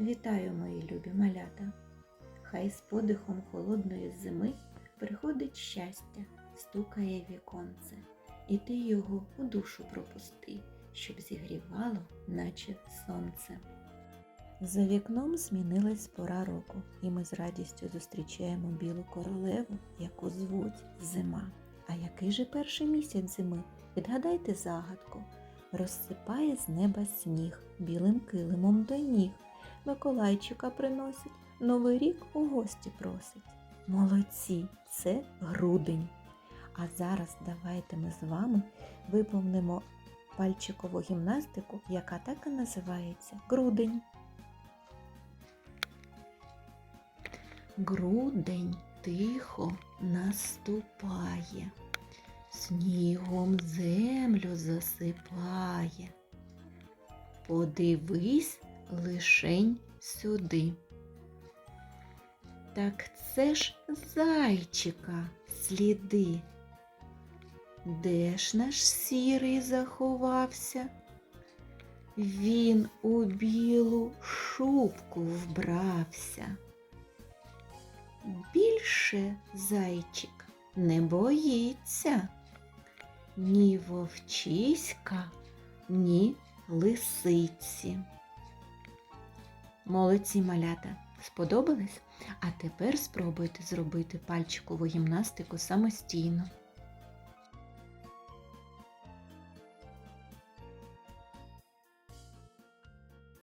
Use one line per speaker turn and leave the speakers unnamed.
Вітаю, мої любі малята! Хай з подихом холодної зими приходить щастя, стукає віконце, і ти його у душу пропусти, щоб зігрівало, наче сонце. За вікном змінилась пора року, і ми з радістю зустрічаємо білу королеву, яку звуть зима. А який же перший місяць зими? Відгадайте загадку. Розсипає з неба сніг, білим килимом до ніг. Миколайчика приносить, Новий рік у гості просить. Молодці, це грудень. А зараз давайте ми з вами виповнимо пальчикову гімнастику, яка так і називається грудень. Грудень тихо наступає, снігом землю засипає. Подивись лишень сюди. Так це ж зайчика сліди. Де ж наш сірий заховався? Він у білу шубку вбрався. Більше зайчик не боїться ні вовчиська, ні лисиці. Молодці малята, сподобались? А тепер спробуйте зробити пальчикову гімнастику самостійно.